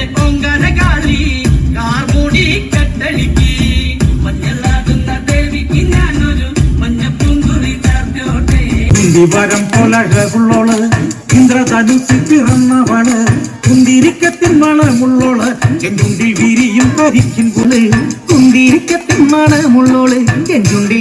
കെട്ട് കൊങ്കര കാളി വരം പിറന്നവൾ. കുന്തിരിക്കത്തിൻ മണമുള്ളോൾ ചെഞ്ചുണ്ടിൽ വിരിയും പരിക്കും കുൾ കുന്തിരിക്കത്തിൻ മണമുള്ളോൾ ചെഞ്ചുണ്ടിൽ